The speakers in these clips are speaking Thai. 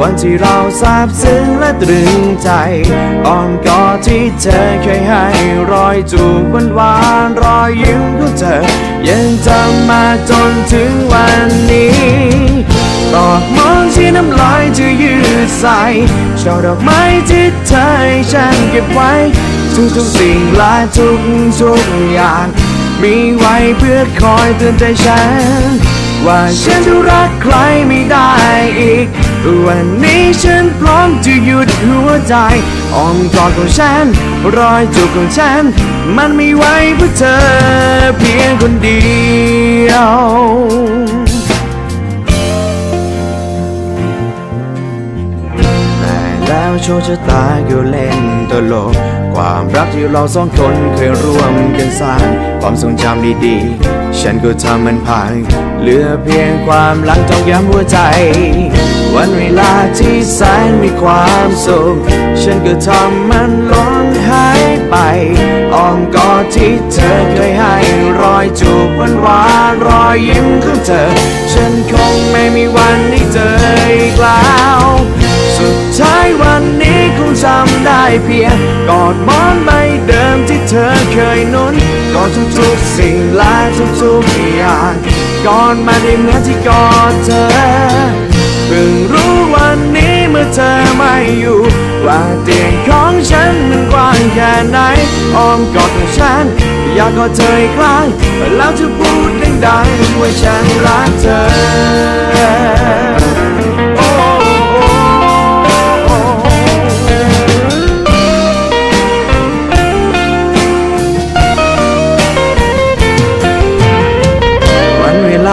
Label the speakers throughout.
Speaker 1: วันที่เราซาบซึ้งและตรึงใจอ้อมกอดที่เธอเคยให้รอยจูบหวานหวานๆรอยยิ้มของเธอ ยังจำมาจนถึงวันนี้ตอกมองที่น้ำลายจะยืดใส่ช่อดอกไม้ที่เธอให้ฉันเก็บไว้ ทุกๆสิ่งและทุกทุกอย่าง มีไว้เพื่อคอยเตือนใจฉัน ว่าฉันจะรักใครไม่ได้อีก วันนี้ฉันพร้อมจะหยุดหัวใจอ้อมกอดของฉัน รอยจูบของฉัน มันไมีไวเพื่อเธอเพียงคนเดียวแต่แล้วโชคชะตาก็เล่นตลก ความรักที่เราสองคนเคยร่วมกันสร้าง ความทรงจำดีๆ ฉันก็ทำมันพัง เหลือเพียงความหลังต้องย้ำหัวใจ วันเวลาที่แสนมีความสุข ฉันก็ทำมันล้นหายไปอ้อมกอดที่เธอเคยให้รอยจูบวานวานรอยยิ้มของเธอ ฉันคงไม่มีวันได้เจออีกแล้ว ท้ายวันนี้คงจำได้เพียงกอดมอนใบเดิมที่เธอเคยนุนกอดทุกๆสิ่งและทุกๆอย่างกอดมาได้เหมือนที่กอดเธอเพิ่งรู้วันนี้เมื่อเธอไม่อยู่ ว่าเตียงของฉันมันกว้างแค่ไหนอ้อมกอดของฉัน อยากกอดเธออีกครั้งแล้วจะพูดดังๆว่าฉันรักเธอ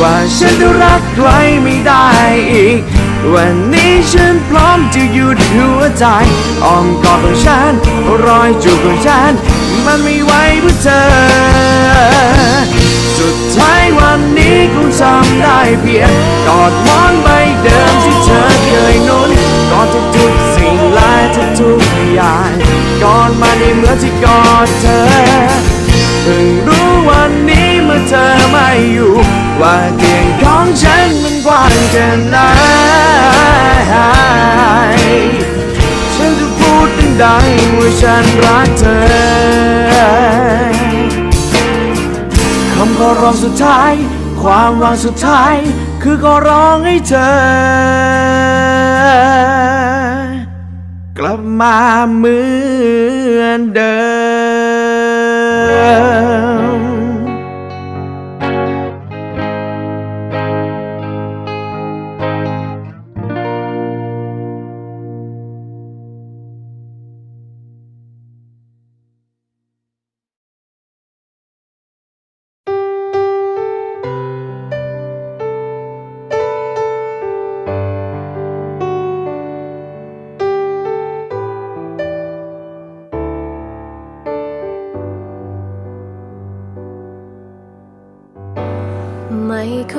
Speaker 1: ว่าฉันจะรักใครไม่ได้อีก วันนี้ฉันพร้อมจะหยุดหัวใจอ้อมกอดของฉัน รอยจูบของฉัน มันไม่ไหวเพื่อเธอ สุดท้ายวันนี้คงจำได้เพียงกอดมอนใบเดิมที่เธอเคยนุนกอดทุกๆสิ่งและทุกๆอย่างกอดมาในเมื่อที่กอดเธอเพิ่งรู้วันนี้ เธอไม่อยู่ ว่าเตียงของฉันมันกว้างแค่ไหนฉันจะพูดดังๆว่าฉันรักเธอคำขอร้องสุดท้าย ความหวังสุดท้าย คือขอร้องให้เธอ กลับมาเหมือนเดิม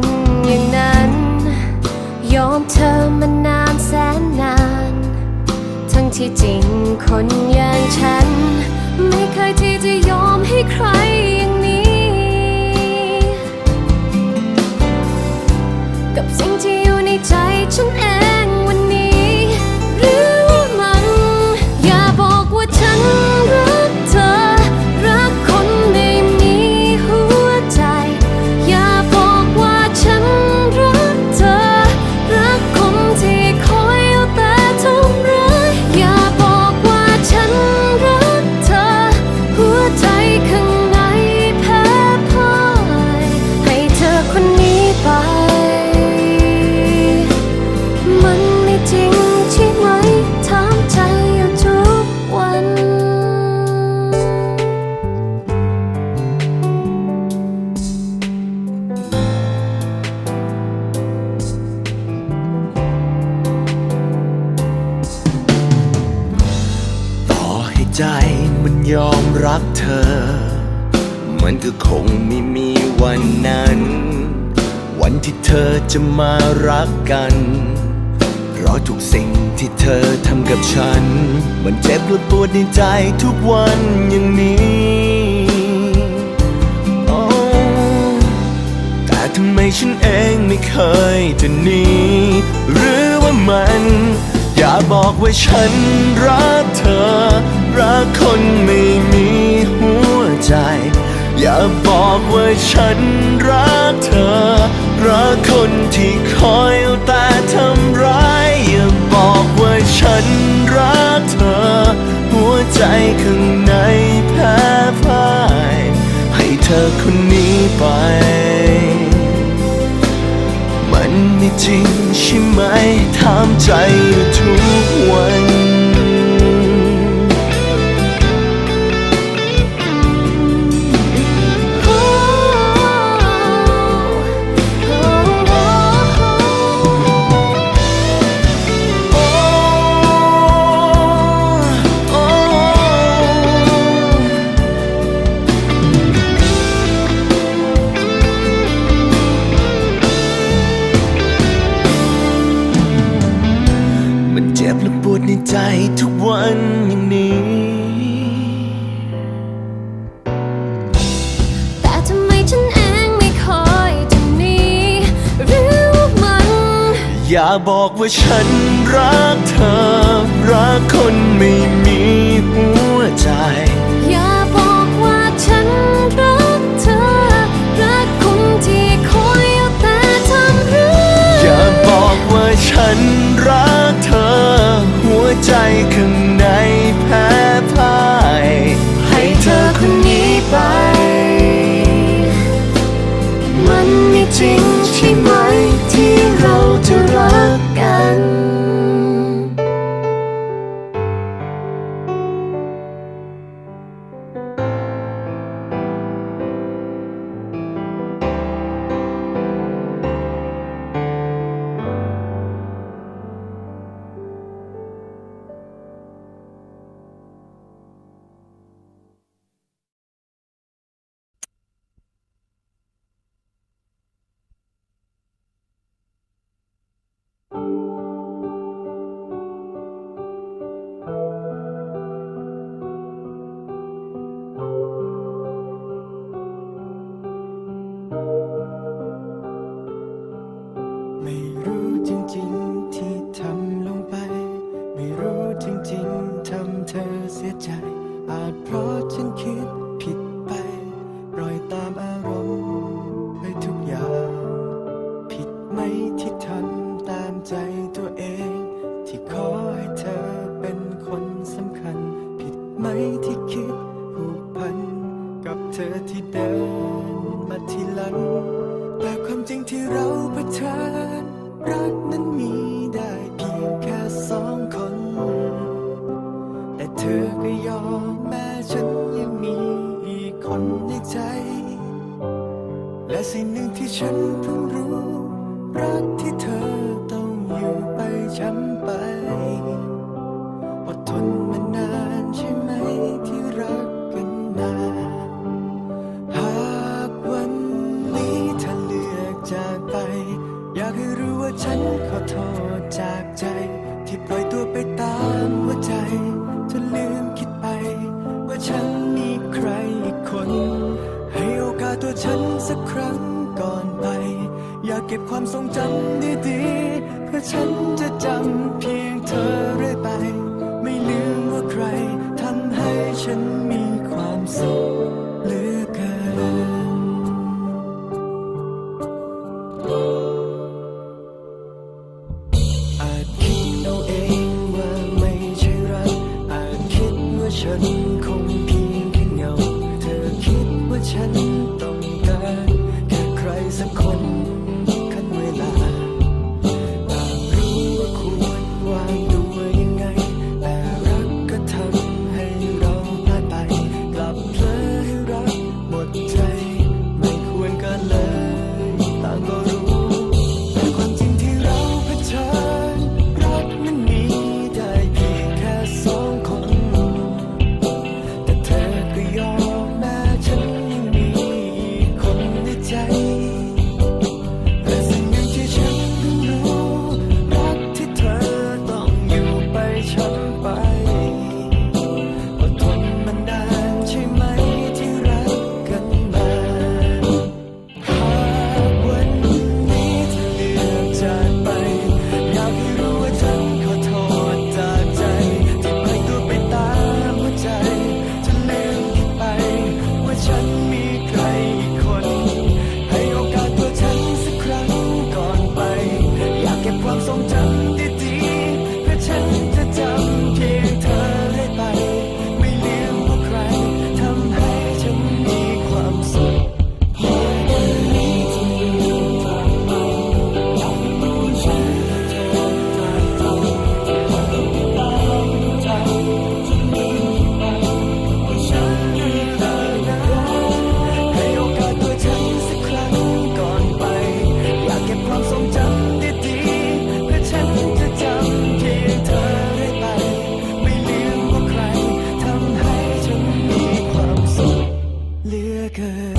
Speaker 2: นอย่างนั้น ยอมเธอมานานแสนนาน ทั้งที่จริงคนอย่างฉัน ไม่เคยที่จะยอมให้ใครอย่างนี้ กับสิ่งที่อยู่ในใจฉันเอง มันก็
Speaker 3: คงไม่มีวันนั้น วันที่เธอจะมารักกัน เพราะทุกสิ่งที่เธอทำกับฉัน มันเจ็บและปวดในใจทุกวันอย่างนี้โอ้แต่ทำไมฉันเองไม่เคยจะหนีหรือว่ามัน อย่าบอกว่าฉันรักเธอ รักคนไม่มีหัวใจ อย่าบอกว่าฉันรักเธอ รักคนที่คอยเอาแต่ทำร้าย อย่าบอกว่าฉันรักเธอ หัวใจข้างในแพ้พ่าย ให้เธอคนนี้ไป มันไม่จริงใช่ไหมถามใจอยู่ทุกวัน ใจทุกวันอย่างนี้
Speaker 2: แต่ทำไมฉันเองไม่คอยจะหนีหรือว่ามัน
Speaker 3: อย่าบอกว่าฉันรักเธอ รักคนไม่มีหัวใจ
Speaker 2: อย่าบอกว่าฉันรักเธอ รักคนที่คอยเอาแต่ทำร้าย
Speaker 3: อย่าบอกว่าฉันรัก ข้างใน
Speaker 2: จริงที่เรา
Speaker 4: เผชิญรักนั้นมีได้เพียงแค่สองคน แต่เธอก็ยอมแม้ฉันยังมีอีกคนในใจ และสิ่งหนึ่งที่ฉันเพิ่งรู้ รักที่เธอต้องอยู่ไปช้ำไป ความทรงจำดีๆ เพื่อฉันจะจำเพียงเธอเรื่อยไป ไม่ลืมว่าใครทำให้ฉันมีความสุขเหลือเกินอาจคิดเอาเองว่าไม่ใช่รัก อาจคิดว่าฉันคงเพียงเงา เธอคิดว่าฉันต้องการแค่ใครสักคน your
Speaker 2: good.